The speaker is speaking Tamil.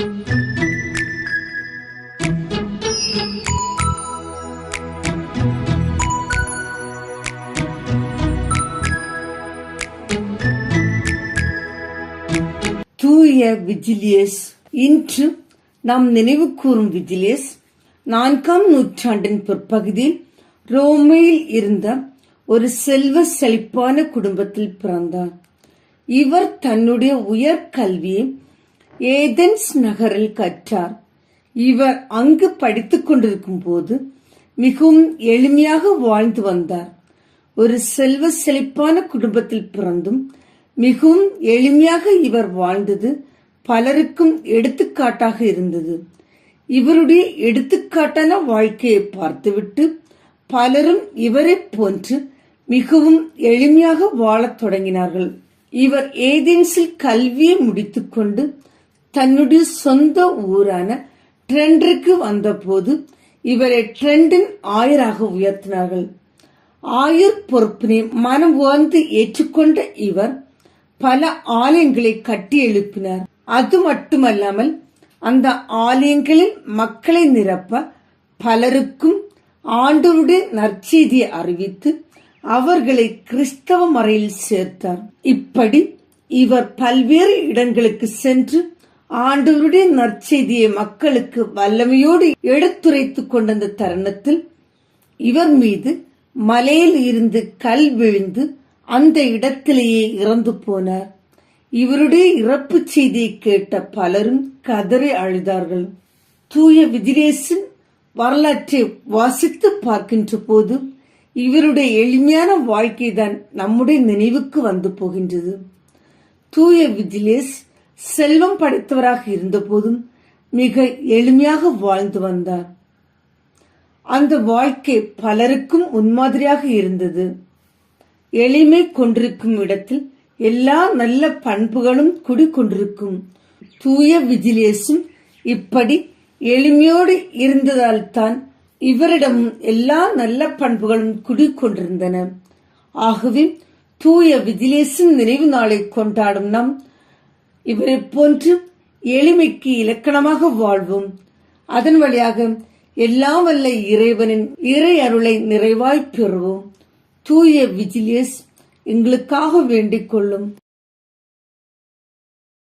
தூய விஜிலியஸ். இன்று நாம் நினைவு கூறும் விஜிலியஸ் நான்காம் நூற்றாண்டின் பிற்பகுதியில் ரோமையில் இருந்த ஒரு செல்வ செழிப்பான குடும்பத்தில் பிறந்தார். இவர் தன்னுடைய உயர் கல்வியை ஏதென்ஸ் நகரில் கற்றார். இவர் அங்கு படித்துக் கொண்டிருக்கும் போது மிகவும் எளிமையாக வாழ்ந்து வந்தார். ஒரு செல்வ செழிப்பான குடும்பத்தில் பிறந்தும் மிகவும் எளிமையாக இவர் வாழ்ந்தது பலருக்கும் எடுத்துக்காட்டாக இருந்தது. இவருடைய எடுத்துக்காட்டான வாழ்க்கையை பார்த்துவிட்டு பலரும் இவரைப் போன்று மிகவும் எளிமையாக வாழத் தொடங்கினார்கள். இவர் ஏதென்ஸில் கல்வியை முடித்துக்கொண்டு தன்னுடைய சொந்த ஊரான ட்ரெண்டிற்கு வந்தபோது இவரை ட்ரெண்டின் ஆயராக உயர்த்தினார்கள். ஆயர் பொறுப்பினை மனம் உயர்ந்து ஏற்றுக்கொண்ட இவர் பல ஆலயங்களை கட்டி எழுப்பினார். அது மட்டுமல்லாமல் அந்த ஆலயங்களில் மக்களை நிரப்ப பலருக்கும் ஆண்டவருடைய நற்செய்தியை அறிவித்து அவர்களை கிறிஸ்தவ மறையில் சேர்த்தார். இப்படி இவர் பல்வேறு இடங்களுக்கு சென்று ஆண்டவருடைய நற்செய்தியை மக்களுக்கு வல்லமையோடு எடுத்துரைத்துக் கொண்டிருந்த தருணத்தில் இவர் மீது மலையில் இருந்து கல் விழுந்து அந்த இடத்திலேயே இறந்து போனார். இவருடைய இறப்பு செய்தியை கேட்ட பலரும் கதறி அழுதார்கள். தூய விதிரேசன் வரலாற்றை வாசித்து பார்க்கின்ற போது இவருடைய எளிமையான வாழ்க்கை தான் நம்முடைய நினைவுக்கு வந்து போகின்றது. தூய விஜிலேஸ் செல்வம் படைத்தவராக இருந்தபோதும் மிக எளிமையாக வாழ்ந்து வந்தார். அந்த வாழ்க்கை பலருக்கும் முன்மாதிரியாக இருந்தது. எளிமை கொண்டிருக்கும் இடத்தில் எல்லா நல்ல பண்புகளும் குடிக்கொண்டிருக்கும் தூய விஜிலேசும் இப்படி எளிமையோடு இருந்ததால் தான் எல்லா நல்ல பண்புகளும் குடிக்கொண்டிருந்தன ஆகவே தூய விஜிலேசின் நினைவு நாளை கொண்டாடும் நாம் இவரை போன்று எளிமைக்கு இலக்கணமாக வாழ்வோம். அதன் வழியாக எல்லாம் வல்ல இறைவனின் இறை அருளை நிறைவாய் பெறுவோம். தூய விஜிலியஸ் எங்களுக்காக வேண்டிக் கொள்ளும்.